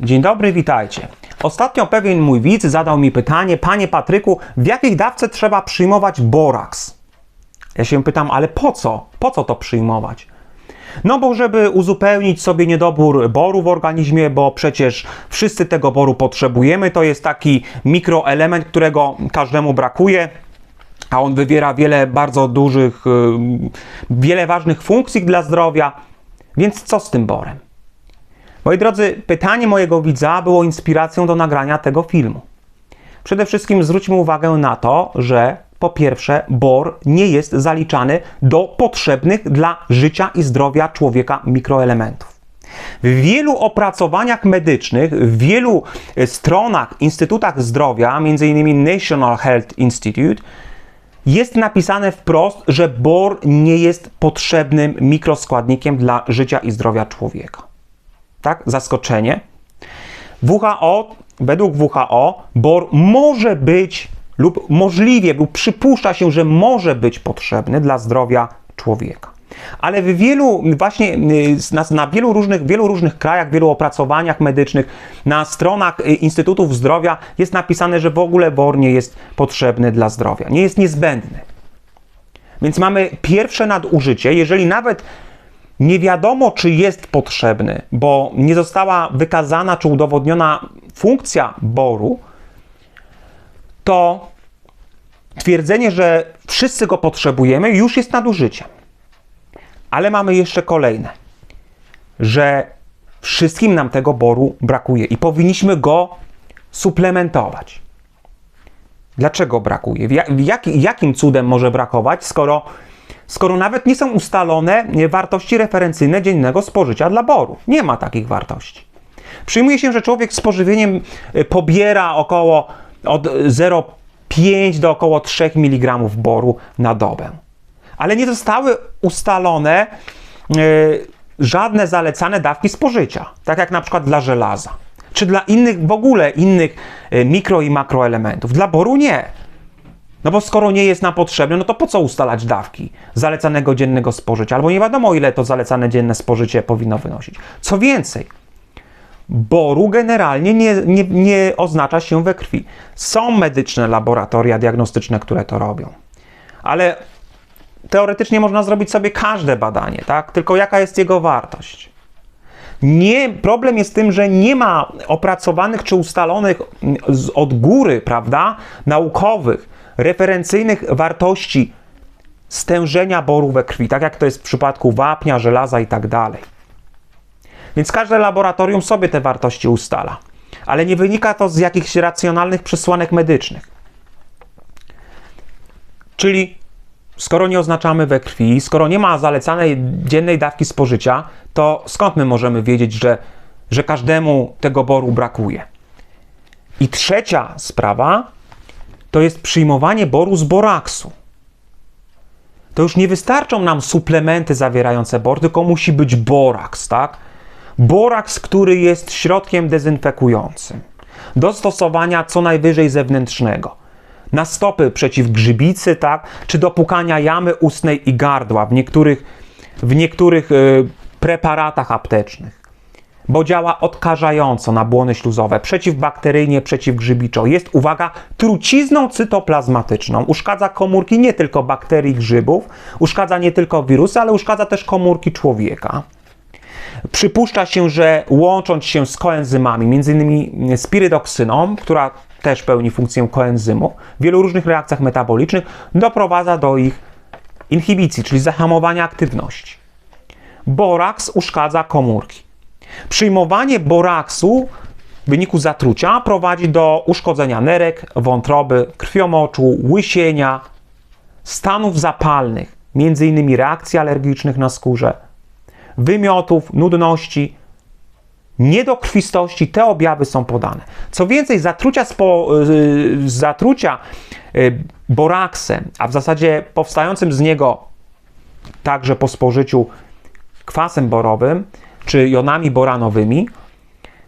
Dzień dobry, witajcie. Ostatnio pewien mój widz zadał mi pytanie, panie Patryku, w jakiej dawce trzeba przyjmować boraks? Ja się pytam, ale po co? Po co to przyjmować? No bo żeby uzupełnić sobie niedobór boru w organizmie, bo przecież wszyscy tego boru potrzebujemy, to jest taki mikroelement, którego każdemu brakuje, a on wywiera wiele bardzo dużych, y, wiele ważnych funkcji dla zdrowia. Więc co z tym borem? Moi drodzy, pytanie mojego widza było inspiracją do nagrania tego filmu. Przede wszystkim zwróćmy uwagę na to, że po pierwsze, bor nie jest zaliczany do potrzebnych dla życia i zdrowia człowieka mikroelementów. W wielu opracowaniach medycznych, w wielu e, stronach, instytutach zdrowia, m.in. National Health Institute, jest napisane wprost, że bor nie jest potrzebnym mikroskładnikiem dla życia i zdrowia człowieka. Tak? Zaskoczenie. WHO, według WHO, bor może być lub możliwie, lub przypuszcza się, że może być potrzebny dla zdrowia człowieka. Ale w wielu, właśnie y, na, na, wielu, różnych, wielu różnych krajach, wielu opracowaniach medycznych, na stronach y, Instytutów Zdrowia jest napisane, że w ogóle bor nie jest potrzebny dla zdrowia, nie jest niezbędny. Więc mamy pierwsze nadużycie, jeżeli nawet nie wiadomo, czy jest potrzebny, bo nie została wykazana czy udowodniona funkcja boru, to twierdzenie, że wszyscy go potrzebujemy, już jest nadużyciem. Ale mamy jeszcze kolejne, że wszystkim nam tego boru brakuje i powinniśmy go suplementować. Dlaczego brakuje? Jak, jakim cudem może brakować, skoro, skoro nawet nie są ustalone wartości referencyjne dziennego spożycia dla boru? Nie ma takich wartości. Przyjmuje się, że człowiek z pożywieniem y, pobiera około od 0,5 do około 3 mg boru na dobę. Ale nie zostały ustalone żadne zalecane dawki spożycia, tak jak na przykład dla żelaza, czy dla innych, w ogóle innych mikro i makroelementów. Dla boru nie. No bo skoro nie jest nam potrzebny, no to po co ustalać dawki zalecanego dziennego spożycia? Albo nie wiadomo, ile to zalecane dzienne spożycie powinno wynosić. Co więcej, boru generalnie nie, nie, nie oznacza się we krwi. Są medyczne laboratoria diagnostyczne, które to robią, ale teoretycznie można zrobić sobie każde badanie, tak? Tylko jaka jest jego wartość? Nie, problem jest tym, że nie ma opracowanych czy ustalonych od góry, prawda, naukowych, referencyjnych wartości stężenia boru we krwi, tak jak to jest w przypadku wapnia, żelaza i tak dalej. Więc każde laboratorium sobie te wartości ustala, ale nie wynika to z jakichś racjonalnych przesłanek medycznych. Czyli skoro nie oznaczamy we krwi, skoro nie ma zalecanej dziennej dawki spożycia, to skąd my możemy wiedzieć, że, że każdemu tego boru brakuje? I trzecia sprawa to jest przyjmowanie boru z boraksu. To już nie wystarczą nam suplementy zawierające bor, tylko musi być boraks, tak? Boraks, który jest środkiem dezynfekującym. Do stosowania co najwyżej zewnętrznego. Na stopy przeciw grzybicy, tak? Czy do pukania jamy ustnej i gardła w niektórych, w niektórych yy, preparatach aptecznych. Bo działa odkażająco na błony śluzowe, przeciwbakteryjnie, przeciwgrzybiczo. Jest, uwaga, trucizną cytoplazmatyczną. Uszkadza komórki nie tylko bakterii, grzybów, uszkadza nie tylko wirusy, ale uszkadza też komórki człowieka. Przypuszcza się, że łącząc się z koenzymami, m.in. spirydoksyną, która też pełni funkcję koenzymu, w wielu różnych reakcjach metabolicznych doprowadza do ich inhibicji, czyli zahamowania aktywności. Boraks uszkadza komórki. Przyjmowanie boraksu w wyniku zatrucia prowadzi do uszkodzenia nerek, wątroby, krwiomoczu, łysienia, stanów zapalnych, m.in. reakcji alergicznych na skórze, wymiotów, nudności, niedokrwistości, te objawy są podane. Co więcej, zatrucia, spo, yy, zatrucia yy, boraksem, a w zasadzie powstającym z niego także po spożyciu kwasem borowym czy jonami boranowymi,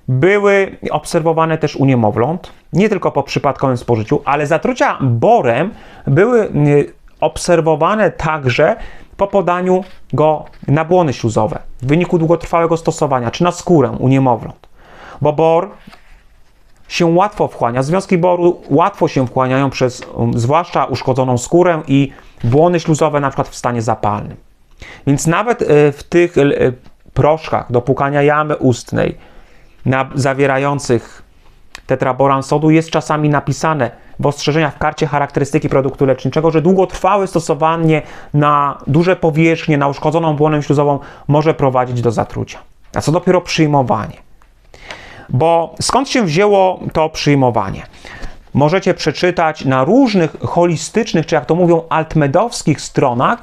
były obserwowane też u niemowląt, nie tylko po przypadkowym spożyciu, ale zatrucia borem były y, obserwowane także po podaniu go na błony śluzowe w wyniku długotrwałego stosowania, czy na skórę u niemowląt. bo bor się łatwo wchłania. Związki boru łatwo się wchłaniają przez um, zwłaszcza uszkodzoną skórę i błony śluzowe, na przykład w stanie zapalnym. Więc nawet y, w tych y, proszkach do płukania jamy ustnej, na, zawierających tetraboran sodu, jest czasami napisane w ostrzeżeniach w karcie charakterystyki produktu leczniczego, że długotrwałe stosowanie na duże powierzchnie, na uszkodzoną błonę śluzową może prowadzić do zatrucia. A co dopiero przyjmowanie. Bo skąd się wzięło to przyjmowanie? Możecie przeczytać na różnych holistycznych, czy jak to mówią, altmedowskich stronach,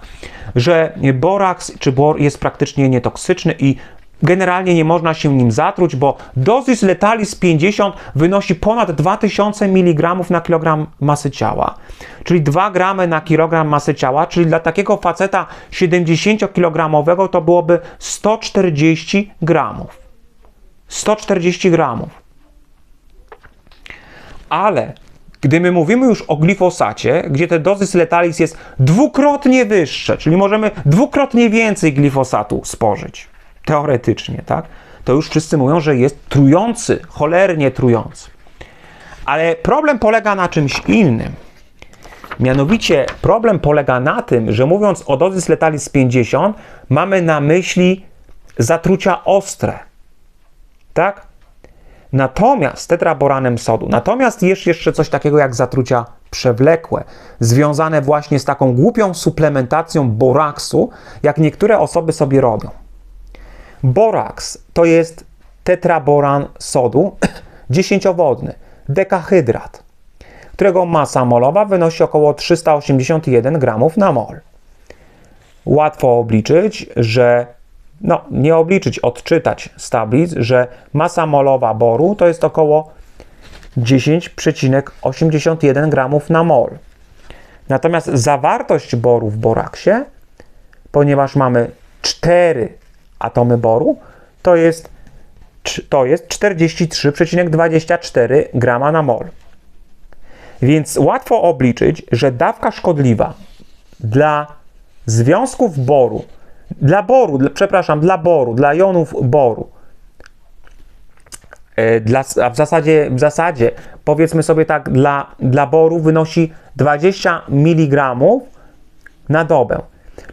że boraks czy bor jest praktycznie nietoksyczny i generalnie nie można się nim zatruć, bo dozis letalis 50 wynosi ponad 2000 mg na kilogram masy ciała, czyli 2 gramy na kilogram masy ciała, czyli dla takiego faceta 70-kilogramowego to byłoby 140 gramów. 140 gramów. Ale gdy my mówimy już o glifosacie, gdzie te dozy letalis jest dwukrotnie wyższe, czyli możemy dwukrotnie więcej glifosatu spożyć, teoretycznie, tak? To już wszyscy mówią, że jest trujący, cholernie trujący. Ale problem polega na czymś innym. Mianowicie problem polega na tym, że mówiąc o dozys letalis 50, mamy na myśli zatrucia ostre. Tak? Natomiast tetraboranem sodu, natomiast jest jeszcze coś takiego jak zatrucia przewlekłe, związane właśnie z taką głupią suplementacją boraksu, jak niektóre osoby sobie robią. Boraks to jest tetraboran sodu dziesięciowodny, dekahydrat, którego masa molowa wynosi około 381 gramów na mol. Łatwo obliczyć, że no, nie obliczyć, odczytać z tablic, że masa molowa boru to jest około 10,81 gramów na mol. Natomiast zawartość boru w boraksie, ponieważ mamy 4 atomy boru, to jest, to jest 43,24 grama na mol. Więc łatwo obliczyć, że dawka szkodliwa dla związków boru dla boru, dla, przepraszam, dla boru, dla jonów boru. E, dla, a w zasadzie, w zasadzie, powiedzmy sobie tak, dla, dla boru wynosi 20 mg na dobę.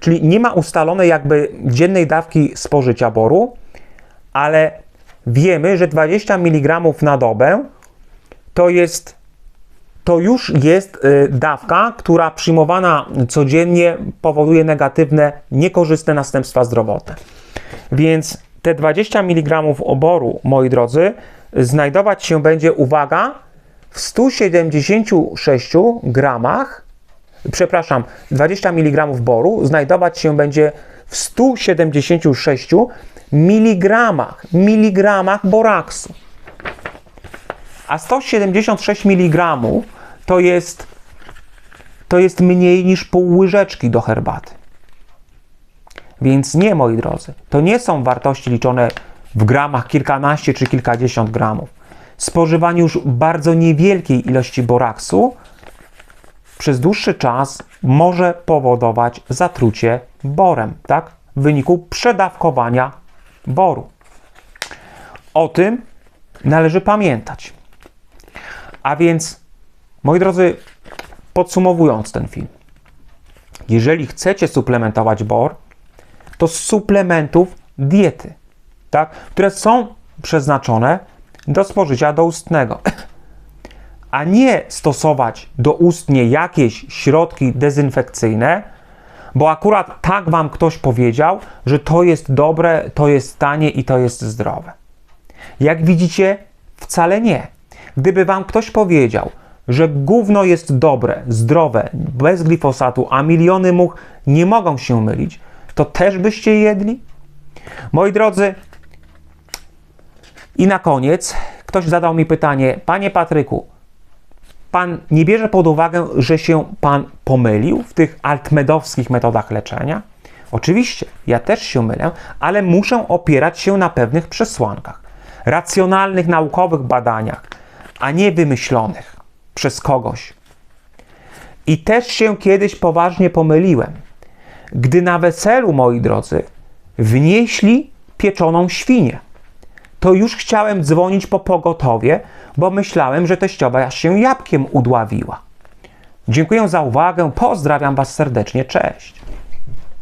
Czyli nie ma ustalonej jakby dziennej dawki spożycia boru, ale wiemy, że 20 mg na dobę to jest to już jest y, dawka, która przyjmowana codziennie powoduje negatywne, niekorzystne następstwa zdrowotne. Więc te 20 mg oboru, moi drodzy, znajdować się będzie, uwaga, w 176 gramach, przepraszam, 20 mg boru znajdować się będzie w 176 miligramach, miligramach boraksu. A 176 mg to jest, to jest mniej niż pół łyżeczki do herbaty. Więc nie, moi drodzy, to nie są wartości liczone w gramach kilkanaście czy kilkadziesiąt gramów. Spożywanie już bardzo niewielkiej ilości boraksu przez dłuższy czas może powodować zatrucie borem, tak? W wyniku przedawkowania boru. O tym należy pamiętać. A więc Moi drodzy, podsumowując ten film, jeżeli chcecie suplementować bor, to z suplementów diety, tak, które są przeznaczone do spożycia doustnego, a nie stosować doustnie jakieś środki dezynfekcyjne, bo akurat tak Wam ktoś powiedział, że to jest dobre, to jest tanie i to jest zdrowe. Jak widzicie, wcale nie. Gdyby Wam ktoś powiedział, że gówno jest dobre, zdrowe, bez glifosatu, a miliony much nie mogą się mylić, to też byście jedli? Moi drodzy, i na koniec ktoś zadał mi pytanie, panie Patryku, pan nie bierze pod uwagę, że się pan pomylił w tych altmedowskich metodach leczenia? Oczywiście, ja też się mylę, ale muszę opierać się na pewnych przesłankach, racjonalnych, naukowych badaniach, a nie wymyślonych przez kogoś. I też się kiedyś poważnie pomyliłem, gdy na weselu, moi drodzy, wnieśli pieczoną świnię. to już chciałem dzwonić po pogotowie, bo myślałem, że teściowa się jabłkiem udławiła. Dziękuję za uwagę, pozdrawiam Was serdecznie, cześć.